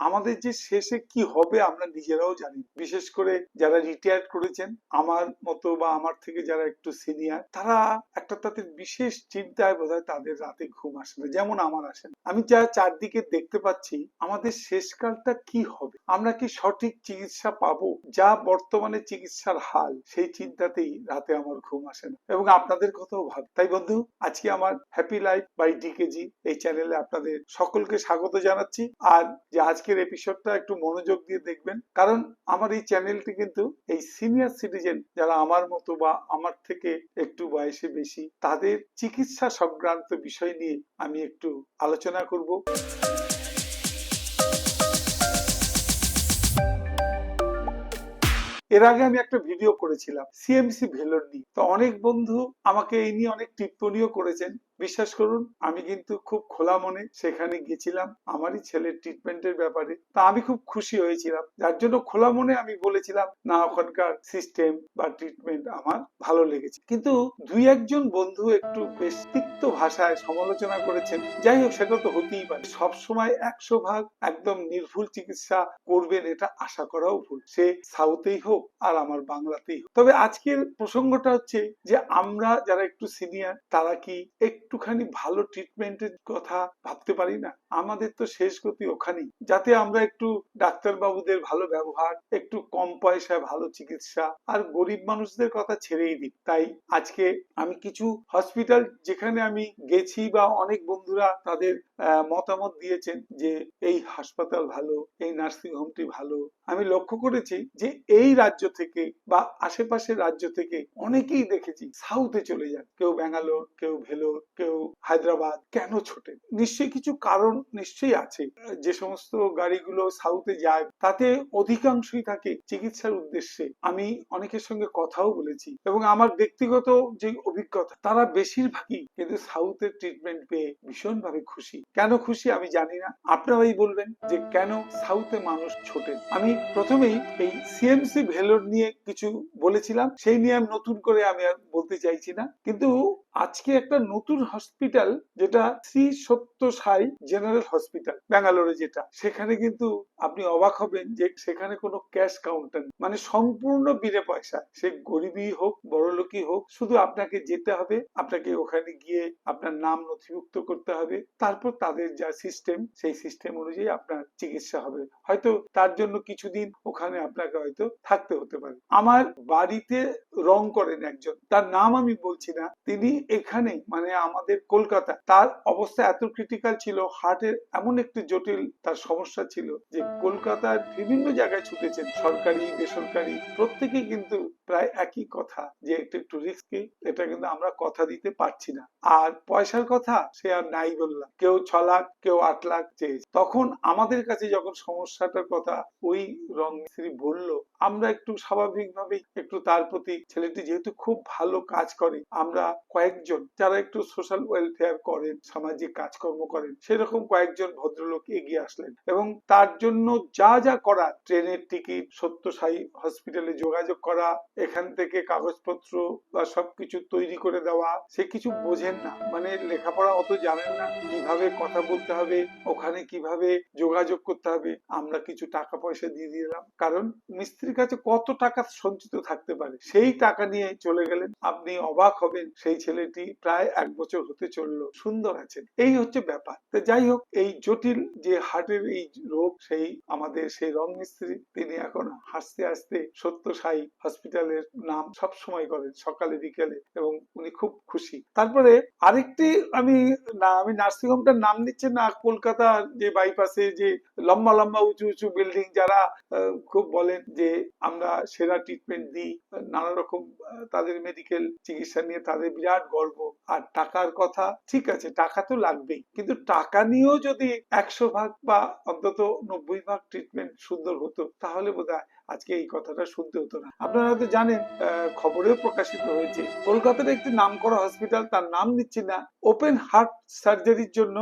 আমাদের যে শেষে কি হবে আমরা নিজেরাও জানি। বিশেষ করে যারা রিটায়ার করেছেন, আমার মতো বা আমার থেকে যারা একটু সিনিয়র তারা একটা তাদের বিশেষ চিন্তায় বোধহয় তাদের রাতে ঘুম আসে না, যেমন আমার আসে না। আমি যা চারদিকে দেখতে পাচ্ছি, আমাদের শেষকালটা কি হবে? আমরা কি সঠিক চিকিৎসা পাবো? যা বর্তমানে চিকিৎসার হাল, সেই চিন্তাতেই রাতে আমার ঘুম আসে না। এবং আপনাদের কথাও ভাব, তাই বন্ধু, আজকে আমার হ্যাপি লাইফ বাই ডিকেজি এই চ্যানেলে আপনাদের সকলকে স্বাগত জানাচ্ছি। আর যে আজকের এপিসোডটা একটু মনোযোগ দিয়ে দেখবেন। কারণ আমার এই চ্যানেলটি কিন্তু এই সিনিয়র সিটিজেন যারা আমার মতো বা আমার থেকে একটু বয়সে বেশি, তাদের চিকিৎসা সংক্রান্ত বিষয় নিয়ে আমি একটু আলোচনা করব। এর আগে আমি একটা ভিডিও করেছিলাম সিএমসি ভেলোর নিয়ে তো অনেক বন্ধু আমাকে এই নিয়ে অনেক টিপ্পনিও করেছেন। বিশ্বাস করুন, আমি কিন্তু খুব খোলা মনে সেখানে গেছিলাম, আমারই ছেলের ট্রিটমেন্টের ব্যাপারে। তা আমি খুব খুশি হয়েছিলাম। যার জন্য খোলা মনে আমি বলেছিলাম, না, ওখানকার সিস্টেম বা ট্রিটমেন্ট আমার ভালো লেগেছে। কিন্তু দুই একজন বন্ধু একটু বেশ তিক্ত ভাষায় সমালোচনা করেছেন, যাই হোক, সেটা তো হতেই পারে। সব সময় একশো ভাগ একদম নির্ভুল চিকিৎসা করবেন, এটা আশা করাও ভুল। সে সাউথেই হোক আর আমার বাংলাতেই হোক। তবে আজকের প্রসঙ্গটা হচ্ছে যে, আমরা যারা একটু সিনিয়র তারা কি একটুখানি ভালো ট্রিটমেন্টের কথা ভাবতে পারি না। আমাদের তো শেষ গতি ওখানেই। যাতে আমরা একটু ডাক্তারবাবুদের ভালো ব্যবহার, একটু কম পয়সায় ভালো চিকিৎসা আর গরিব মানুষদের কথা ছেড়েই দিই। তাই আজকে আমি কিছু হসপিটাল যেখানে আমি গেছি বা অনেক বন্ধুরা তাদের মতামত দিয়েছেন যে এই হাসপাতাল ভালো, এই নার্সিং হোমটি ভালো। আমি লক্ষ্য করেছি যে এই রাজ্য থেকে বা আশেপাশের রাজ্য থেকে অনেকেই দেখেছি সাউথে চলে যান। কেউ ব্যাঙ্গালোর, কেউ ভেলোর, কেউ হায়দ্রাবাদ। কেন ছোটে? নিশ্চয়ই কিছু কারণ নিশ্চয়ই আছে। যে সমস্ত গাড়িগুলো সাউথে যায়, তাতে অধিকাংশই থাকে চিকিৎসার উদ্দেশ্যে। আমি অনেকের সঙ্গে কথাও বলেছি এবং আমার ব্যক্তিগত যে অভিজ্ঞতা, তারা বেশিরভাগই কিন্তু সাউথের ট্রিটমেন্ট পেয়ে ভীষণভাবে খুশি। কেন খুশি আমি জানি না। আপনারাই বলবেন যে কেন সাউথে মানুষ ছোটেন আমি প্রথমেই এই সিএমসি ভেলোর নিয়ে কিছু বলেছিলাম, সেই নিয়ে আমি নতুন করে আমি আর বলতে চাইছি না। কিন্তু আজকে একটা নতুন হসপিটাল যেটা শ্রী সত্য সাই জেনারেল হসপিটাল ব্যাঙ্গালোরে যেটা, সেখানে কিন্তু আপনি অবাক হবেন যে সেখানে কোনো ক্যাশ কাউন্টার। মানে সম্পূর্ণ বিনে পয়সা সে গরিবই হোক বড়লোকই হোক, শুধু আপনাকে যেতে হবে, আপনাকে ওখানে গিয়ে আপনার নাম নথিভুক্ত করতে হবে। তারপর তাদের যা সিস্টেম সেই সিস্টেম অনুযায়ী আপনার চিকিৎসা হবে। হয়তো তার জন্য কিছুদিন ওখানে আপনাকে হয়তো থাকতে হতে পারে। আমার বাড়িতে রং করেন একজন। তার নাম আমি বলছি না। তিনি এখানে মানে আমাদের কলকাতা। তার অবস্থা এত ক্রিটিক্যাল ছিল হার্টের এমন একটি জটিল, তার সমস্যা ছিল যে কলকাতার বিভিন্ন জায়গায় ছুটেছেন, সরকারি, বেসরকারি, প্রত্যেকেই কিন্তু প্রায় একই কথা যে একটু একটু রিস্কি এটা কিন্তু আমরা কথা দিতে পারছি না। আর পয়সার কথা সে আর নাই বললাম। কেউ ছ লাখ কেউ আট লাখ চেয়েছে। তখন আমাদের কাছে যখন সমস্যাটার কথা ওই রং মিস্ত্রি বলল, আমরা একটু স্বাভাবিকভাবেই একটু তার প্রতি, ছেলেটি যেহেতু খুব ভালো কাজ করে, আমরা কয়েকজন যারা একটু সোশ্যাল ওয়েলফেয়ার করেন, সামাজিক কাজকর্ম করেন, সেরকম কয়েকজন ভদ্রলোক এগিয়ে আসলেন এবং তার জন্য যা যা করা, ট্রেনের টিকিট, সত্যসাই হসপিটালে যোগাযোগ করা, এখান থেকে কাগজপত্র বা সবকিছু তৈরি করে দেওয়া, সে কিছু বোঝেন না। মানে লেখাপড়া অত জানেন না, কীভাবে কথা বলতে হবে, ওখানে কীভাবে যোগাযোগ করতে হবে, আমরা কিছু টাকা পয়সা দিয়ে দিলাম। কারণ মিস্ত্রির কাছে কত টাকা সঞ্চিত থাকতে পারে, সেই টাকা নিয়ে চলে গেলেন। আপনি অবাক হবেন, সেই ছেলেটি প্রায় এক বছর হতে চলল, সুন্দর আছেন। এই হচ্ছে ব্যাপার। তো যাই হোক, এই জটিল যে হার্টের এই রোগ, সেই আমাদের, সেই রং মিস্ত্রি, তিনি এখন হাসতে হাসতে সত্য সাই হসপিটালের নাম সব সময় করেন, সকালে, বিকেলে, এবং উনি খুব খুশি। তারপরে আরেকটি আমি না, আমি নার্সিং হোমটার নাম নিচ্ছে না কলকাতার যে বাইপাসে যে লম্বা লম্বা উঁচু উঁচু বিল্ডিং যারা খুব বলেন যে আমরা সেরা ট্রিটমেন্ট দিই, নানা রকম তাদের মেডিকেল চিকিৎসা নিয়ে তাদের বিরাট গর্ব। আর টাকার কথা, ঠিক আছে, টাকা তো লাগবেই। কিন্তু টাকা নিয়েও যদি একশো ভাগ বা অন্তত নব্বই ভাগ ট্রিটমেন্ট সুন্দর হতো, তাহলে বোধ আজকে এই কথাটা শুনতে হতো না। আপনারা হয়তো জানেন খবরেও প্রকাশিত হয়েছে, কলকাতার একটি নাম করা হসপিটাল তার নাম নিচ্ছি না ওপেন হার্ট সার্জারির জন্য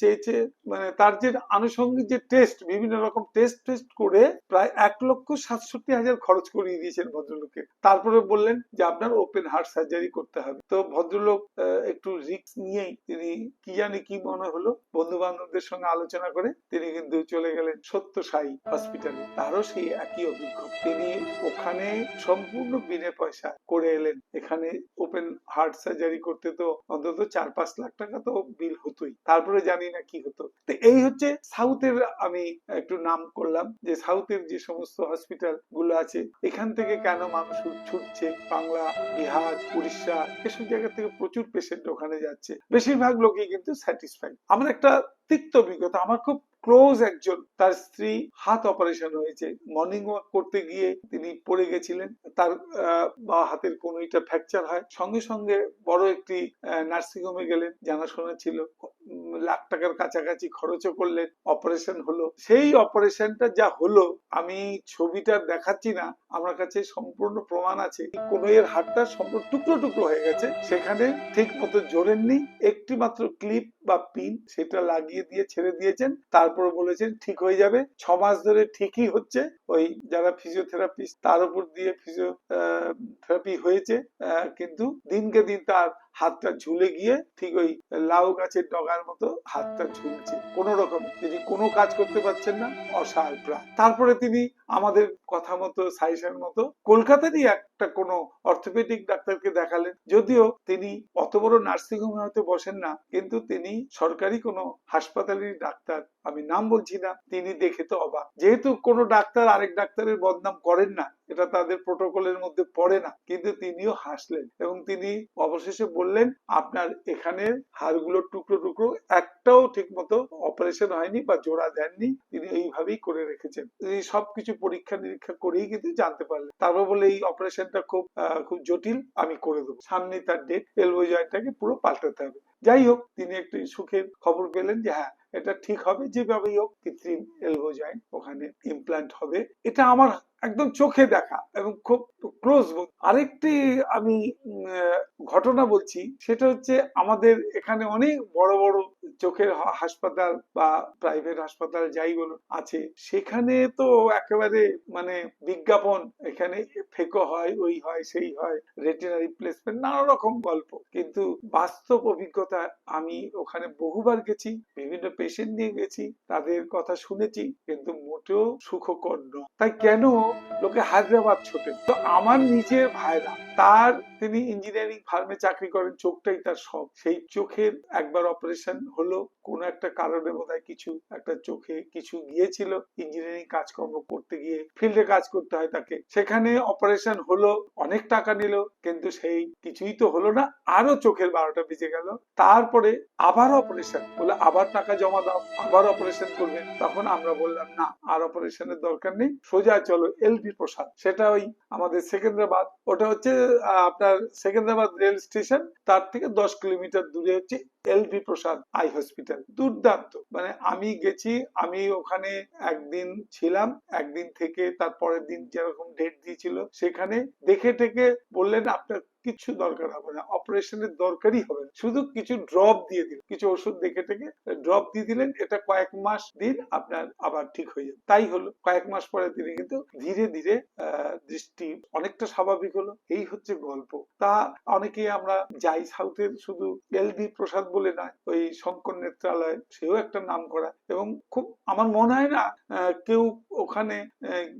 চেয়েছে মানে তার যে আনুষঙ্গিক যে টেস্ট বিভিন্ন রকম টেস্ট টেস্ট করে প্রায় এক লক্ষ সাতষট্টি হাজার খরচ করিয়ে দিয়েছেন ভদ্রলোকের তারপরে বললেন যে আপনার ওপেন হার্ট সার্জারি করতে হবে। তো ভদ্রলোক একটু রিস্ক নিয়েই তিনি কি জানি কি মনে হলো বন্ধু বান্ধবদের সঙ্গে আলোচনা করে তিনি কিন্তু চলে গেলেন সত্য সাই হসপিটালে তারও সেই একই অভিজ্ঞতা তিনি ওখানে সম্পূর্ণ বিনে পয়সা করে এলেন? এখানে ওপেন হার্ট সার্জারি করতে তো অন্তত চার পাঁচ লাখ টাকা তো বিল হতোই। তারপরে জানি না কি হতো। তো এই হচ্ছে সাউথের, আমি একটু নাম করলাম, যে সাউথের যে সমস্ত হসপিটালগুলো আছে, এখান থেকে কেন মানুষ ছুটছে? বাংলা, বিহার, উড়িষ্যা, এসব জায়গা থেকে প্রচুর পেশেন্ট ওখানে যাচ্ছে। বেশিরভাগ লোকই কিন্তু স্যাটিসফাইড আমার একটা তিক্ত অভিজ্ঞতা, আমার খুব ক্লোজ একজন, তার স্ত্রী হাত অপারেশন হয়েছে। মর্নিং ওয়াক করতে গিয়ে তিনি পড়ে গেছিলেন। তার বা হাতের কোনোইটা ফ্র্যাকচার হয়। সঙ্গে সঙ্গে বড় একটি নার্সিং হোমে গেলেন। জানাশোনা ছিল। লাখ টাকার কাছাকাছি খরচও করলেন অপারেশন হলো। সেই অপারেশনটা যা হলো, আমি ছবিটা দেখাচ্ছি না, আমার কাছে সম্পূর্ণ প্রমাণ আছে। কোন এর হাতটা সম্পূর্ণ টুকরো টুকরো হয়ে গেছে, সেখানে ঠিক মতো জোরেননি, একটি মাত্র ক্লিপ বা পিন সেটা লাগিয়ে দিয়ে ছেড়ে দিয়েছেন তারপর বলেছেন ঠিক হয়ে যাবে। ছ মাস ধরে ঠিকই হচ্ছে, ওই যারা ফিজিওথেরাপিস্ট তার উপর দিয়ে ফিজিওথেরাপি হয়েছে কিন্তু দিনকে দিন তার হাতটা ঝুলে গিয়ে ঠিক ওই লাউ গাছের ডগার মতো হাতটা ঝুলছে। কোন রকম তিনি কোনো কাজ করতে পারছেন না অসহায় প্রায় তারপরে তিনি আমাদের কথা মতো সাইসের মতো কলকাতারই একটা কোনো অর্থোপেডিক ডাক্তারকে দেখালেন। যদিও তিনি অত বড় নার্সিং হোমে হয়তো বসেন না কিন্তু তিনি সরকারি কোনো হাসপাতালের ডাক্তার আমি নাম বলছি না, তিনি দেখে তো অবাক। যেহেতু কোনো ডাক্তার আরেক ডাক্তারের বদনাম করেন না, এটা তাদের প্রোটোকলের মধ্যে পড়ে না, কিন্তু তিনিও হাসলেন এবং তিনি অবশেষে বললেন, আপনার এখানে হাড়গুলো টুকরো টুকরো, একটাও ঠিক মতো অপারেশন হয়নি বা জোড়া দেননি। তিনি এইভাবেই করে রেখেছেন। তিনি সবকিছু পরীক্ষা নিরীক্ষা করেই কিন্তু জানতে পারলেন। তারপর বলে এই অপারেশনটা খুব খুব জটিল, আমি করে দেবো। সামনে তার ডেট এলবো জয়েন্টটাকে পুরো পাল্টাতে হবে। যাই হোক, তিনি একটু সুখের খবর পেলেন যে হ্যাঁ এটা ঠিক হবে যেভাবেই হোক কৃত্রিম এলবো জয়েন্ট ওখানে ইমপ্ল্যান্ট হবে। এটা আমার একদম চোখে দেখা এবং খুব ক্লোজ আরেকটি আমি ঘটনা বলছি, সেটা হচ্ছে আমাদের এখানে অনেক বড় বড় চোখের হাসপাতাল বা প্রাইভেট হাসপাতাল যাই বলুন আছে, সেখানে তো একেবারে মানে বিজ্ঞাপন এখানে ফেকো হয়, ওই হয়, সেই হয় রেটিনা রিপ্লেসমেন্ট নানা রকম গল্প। কিন্তু বাস্তব অভিজ্ঞতা আমি ওখানে বহুবার গেছি, বিভিন্ন পেশেন্ট নিয়ে গেছি তাদের কথা শুনেছি কিন্তু মোটেও সুখকর নয়। তাই কেন লোকে হায়দ্রাবাদ ছোটেন তো আমার নিজের ভাইরা তার তিনি ইঞ্জিনিয়ারিং ফার্মে চাকরি করেন চোখটাই তার সব সেই চোখের একবার অপারেশন হলো কোনো একটা কারণে বোধহয় কিছু একটা চোখে কিছু গিয়েছিল ইঞ্জিনিয়ারিং কাজকর্ম করতে গিয়ে ফিল্ডে কাজ করতে হয় তাকে। সেখানে অপারেশন হলো অনেক টাকা নিল কিন্তু সেই কিছুই তো হলো না আরও চোখের বারোটা বেজে গেল। তারপরে আবার অপারেশন বলে আবার টাকা জমা দাও, আবার অপারেশন করবেন তখন আমরা বললাম, না, আর অপারেশনের দরকার নেই, সোজা চলো এলবি প্রসাদ সেটা ওই আমাদের সেকেন্দ্রাবাদ। ওটা হচ্ছে আপনার সেকেন্দ্রাবাদ রেল স্টেশন, তার থেকে দশ কিলোমিটার দূরে হচ্ছে এলভি প্রসাদ আই হসপিটাল দুর্দান্ত। মানে আমি গেছি, আমি ওখানে একদিন ছিলাম, একদিন থেকে তার পরের দিন যেরকম ডেট দিয়েছিল, সেখানে দেখে টেকে বললেন, আপনার কিছু দরকার হবে না। অপারেশনের দরকারই হবে না। শুধু কিছু ড্রপ দিয়ে দিল কিছু ওষুধ দেখে টেকে ড্রপ দিয়ে দিলেন। এটা কয়েক মাস দিন আপনার আবার ঠিক হয়ে যাবে। তাই হলো। কয়েক মাস পরে তিনি কিন্তু ধীরে ধীরে দৃষ্টি অনেকটা স্বাভাবিক হলো। এই হচ্ছে গল্প। তা অনেকেই আমরা যাই সাউথের শুধু এলবি প্রসাদ বলে নয়, ওই শঙ্কর নেত্রালয় সেও একটা নাম করা। এবং খুব আমার মনে হয় না কেউ ওখানে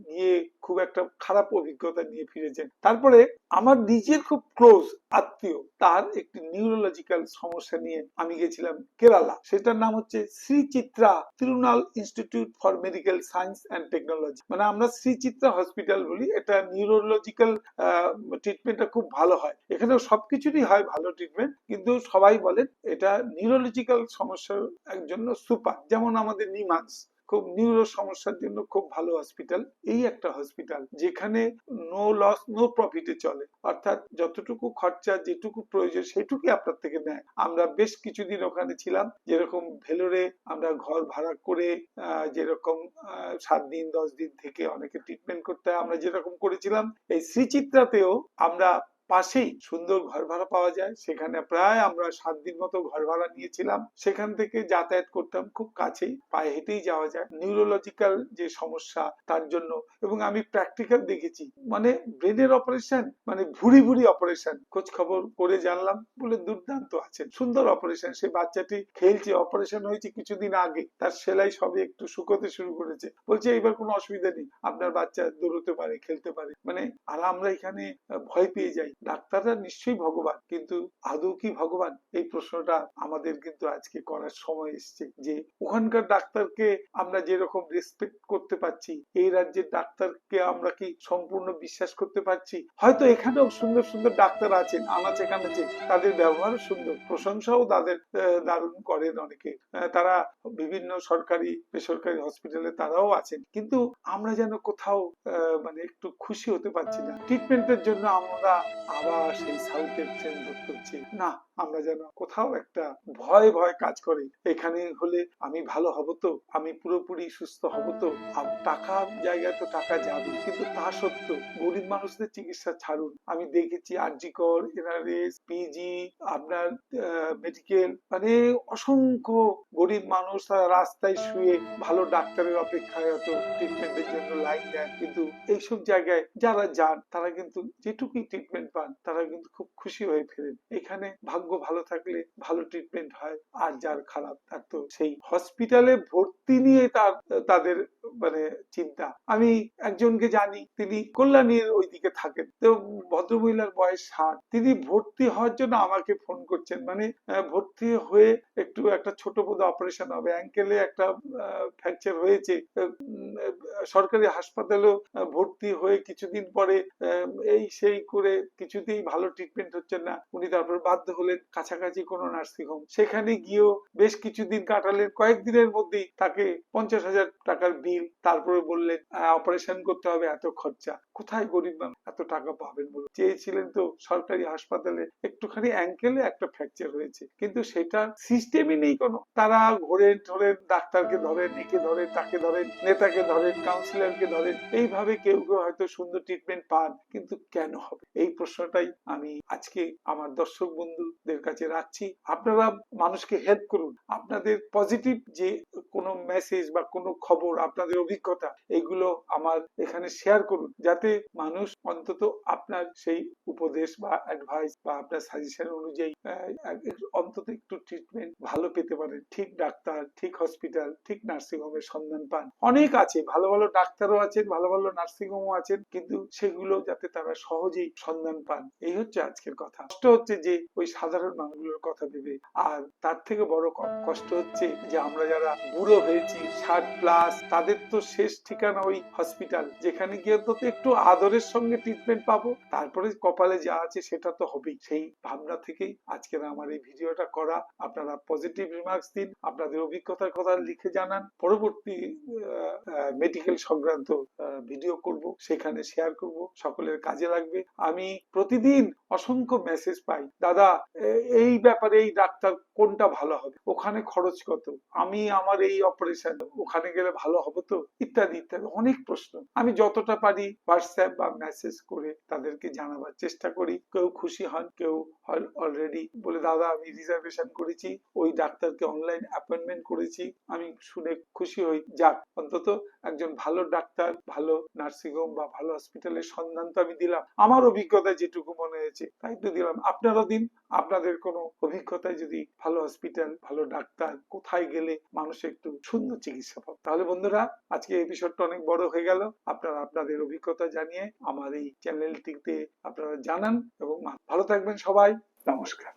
গিয়ে খুব একটা খারাপ অভিজ্ঞতা নিয়ে ফিরেছেন। তারপরে আমার নিজের খুব ক্লোজ আত্মীয়, তার একটি নিউরোলজিক্যাল সমস্যা নিয়ে আমি গেছিলাম কেরালা। সেটার নাম হচ্ছে Shri Chitra Tirunal institute for medical science and technology মানে আমরা শ্রী চিত্রা হসপিটাল বলি, এটা নিউরোলজিক্যাল ট্রিটমেন্টটা খুব ভালো হয়। এখানেও সবকিছুরই হয় ভালো ট্রিটমেন্ট কিন্তু সবাই বলেন এটা নিউরোলজিক্যাল সমস্যার জন্য সুপার যেমন আমাদের নিমান্স। খুব নিউরো সমস্যার জন্য খুব ভালো হসপিটাল এই একটা হসপিটাল যেখানে নো লস নো প্রফিটে চলে। অর্থাৎ যতটুকু খরচা, যেটুকু প্রয়োজন, সেটুকুই আপনার থেকে নেয়। আমরা বেশ কিছুদিন ওখানে ছিলাম। যেরকম ভেলোরে আমরা ঘর ভাড়া করে যেরকম সাত দিন, দশ দিন থেকে অনেকে ট্রিটমেন্ট করতে হয় আমরা যেরকম করেছিলাম, এই শ্রীচিত্রাতেও আমরা পাশেই সুন্দর ঘর ভাড়া পাওয়া যায়। সেখানে প্রায় আমরা সাত দিন মতো ঘর ভাড়া নিয়েছিলাম। সেখান থেকে যাতায়াত করতাম খুব কাছেই, পায়ে হেঁটেই যাওয়া যায়। নিউরোলজিক্যাল যে সমস্যা, তার জন্য। এবং আমি প্র্যাকটিক্যাল দেখেছি। মানে ব্রেনের অপারেশন মানে ভুড়ি ভুড়ি অপারেশন খোঁজ খবর করে জানলাম বলে দুর্দান্ত আছেন সুন্দর অপারেশন সে বাচ্চাটি খেলছে। অপারেশন হয়েছে কিছুদিন আগে। তার সেলাই সবে একটু শুকোতে শুরু করেছে। বলছে এবার কোনো অসুবিধা নেই। আপনার বাচ্চা দৌড়তে পারে, খেলতে পারে। মানে আর আমরা এখানে ভয় পেয়ে যাই। ডাক্তাররা নিশ্চয়ই ভগবান, কিন্তু আদৌ কি ভগবান? এই প্রশ্নটা আমাদের কিন্তু আজকে করার সময় এসছে যে ওখানকার ডাক্তারকে আমরা যেরকম রেসপেক্ট করতে পারছি, এই রাজ্যের ডাক্তারকে আমরা কি সম্পূর্ণ বিশ্বাস করতে পারছি? হয়তো এখানেও সুন্দর সুন্দর ডাক্তার আছেন, আনাচে কানাচে, তাদের ব্যবহারও সুন্দর, প্রশংসাও তাদের দারুণ করেন অনেকে। তারা বিভিন্ন সরকারি, বেসরকারি হসপিটালে তারাও আছেন, কিন্তু আমরা যেন কোথাও মানে একটু খুশি হতে পারছি না। ট্রিটমেন্টের জন্য আমরা আবার সেই সাউথের ট্রেন ধরতে হচ্ছে। না আমরা যেন কোথাও একটা ভয় ভয় কাজ করে। এখানে হলে আমি ভালো হব তো? আমি পুরোপুরি সুস্থ হব তো? আর টাকা জায়গায় তো টাকা যাবে, কিন্তু তা সত্ত্বেও গরিব মানুষদের চিকিৎসা ছাড়ুন। আমি দেখেছি আরজিকর, এনআরএস, পিজি, আপনার মেডিকেল মানে অসংখ্য গরিব মানুষ রাস্তায় শুয়ে ভালো ডাক্তারের অপেক্ষায় হয়তো ট্রিটমেন্টের জন্য লাইন দেন কিন্তু এইসব জায়গায় যারা যান, তারা কিন্তু যেটুকুই ট্রিটমেন্ট পান, তারা কিন্তু খুব খুশি হয়ে ফেরেন। এখানে ভাগ্য ভালো থাকলে ভালো ট্রিটমেন্ট হয়, আর যার খারাপ তার তো সেই হসপিটালে ভর্তি নিয়ে তার, তাদের মানে চিন্তা। আমি একজনকে জানি, তিনি কল্যাণীর ওইদিকে থাকেন। তো ভদ্রমহিলার বয়স ষাট। তিনি ভর্তি হওয়ার জন্য আমাকে ফোন করছেন। মানে ভর্তি হয়ে একটু একটা ছোট বোধ অপারেশন হবে। অ্যাঙ্কেলে একটা ফ্র্যাকচার হয়েছে। সরকারি হাসপাতালেও ভর্তি হয়ে কিছুদিন পরে এই সেই করে কিছুতেই ভালো ট্রিটমেন্ট হচ্ছে না। উনি তারপর বাধ্য হলেন কাছাকাছি কোনো নার্সিং হোম সেখানে গিয়েও বেশ কিছুদিন কাটালেন। কয়েকদিনের মধ্যেই তাকে পঞ্চাশ হাজার টাকার বিল তারপরে বললেন অপারেশন করতে হবে, এত খরচা। কোথায় গরিব মানুষ এত টাকা পাবেন বলুন? চেয়েছিলেন তো সরকারি হাসপাতালে। একটুখানি অ্যাঙ্কেলে একটা ফ্র্যাকচার হয়েছে। কিন্তু সেটা সিস্টেমই নেই কোনো। তারা ঘোরেন ঠোরেন ডাক্তারকে ধরেন একে ধরেন তাকে ধরেন নেতাকে ধরেন কাউন্সিলরকে ধরেন এইভাবে কেউ কেউ হয়তো সুন্দর ট্রিটমেন্ট পান, কিন্তু কেন হবে? এই প্রশ্নটাই আমি আজকে আমার দর্শক বন্ধুদের কাছে রাখছি। আপনারা মানুষকে হেল্প করুন। আপনাদের পজিটিভ যে কোনো মেসেজ বা কোনো খবর, আপনাদের অভিজ্ঞতা, এগুলো আমার এখানে শেয়ার করুন। যাতে মানুষ অন্তত আপনার সেই উপদেশ বা অ্যাডভাইস বা আপনার সাজেশন অনুযায়ী অন্তত একটু ট্রিটমেন্ট ভালো পেতে পারেন। ঠিক ডাক্তার, ঠিক হসপিটাল ঠিক নার্সিং হোমের সন্ধান পান। অনেক আছে, ভালো ভালো ডাক্তারও আছেন, ভালো ভালো নার্সিং হোমও আছেন, কিন্তু সেগুলো যাতে তারা সহজেই সন্ধান পান। এই হচ্ছে আজকের কথা। কষ্ট হচ্ছে যে ওই সাধারণ মানুষগুলোর কথা ভেবে, আর তার থেকে বড় কষ্ট হচ্ছে যে আমরা যারা বুড়ো হয়েছি, ষাট প্লাস তাদের তো শেষ ঠিকানা ওই হসপিটাল যেখানে গিয়ে অন্তত একটু আদরের সঙ্গে ট্রিটমেন্ট পাবো। তারপরে কপালে যা আছে সেটা তো হবেই। সেই ভাবনা থেকেই আজকের আমার এই ভিডিওটা করা। আপনারা পজিটিভ রিমার্কস দিন, আপনাদের অভিজ্ঞতার কথা লিখে জানান। পরবর্তী মেডিকেল সংক্রান্ত ভিডিও করব, সেখানে শেয়ার করব। সকলের কাজে লাগবে। আমি প্রতিদিন অসংখ্য মেসেজ পাই। দাদা এই ব্যাপারে এই ডাক্তার কোনটা ভালো হবে? ওখানে খরচ কত? আমি আমার এই অপারেশন ওখানে গেলে ভালো হবে তো? ইত্যাদি ইত্যাদি, অনেক প্রশ্ন। আমি যতটা পারি হোয়াটসঅ্যাপ বা মেসেজ করে তাদেরকে জানাবার চেষ্টা করি। কেউ খুশি হন, কেউ অলরেডি বলে, দাদা, আমি রিজার্ভেশন করেছি, ওই ডাক্তারকে অনলাইন অ্যাপয়েন্টমেন্ট করেছি, আমি শুনে খুশি হই। যাক, অন্তত একজন ভালো ডাক্তার, ভালো নার্সিং হোম বা ভালো হসপিটালের সন্ধান তো আমি দিলাম। আমার অভিজ্ঞতা যেটুকু মনে হয়েছে, তাই তো দিলাম। আপনারা দিন। আপনাদের কোনো অভিজ্ঞতায় যদি ভালো হসপিটাল ভালো ডাক্তার কোথায় গেলে মানুষ একটু সুন্দর চিকিৎসা পাবে? তাহলে বন্ধুরা, আজকে এপিসোডটা অনেক বড় হয়ে গেল। আপনারা আপনাদের অভিজ্ঞতা জানিয়ে আমার এই চ্যানেলটিতে আপনারা জানান এবং ভালো থাকবেন সবাই। নমস্কার।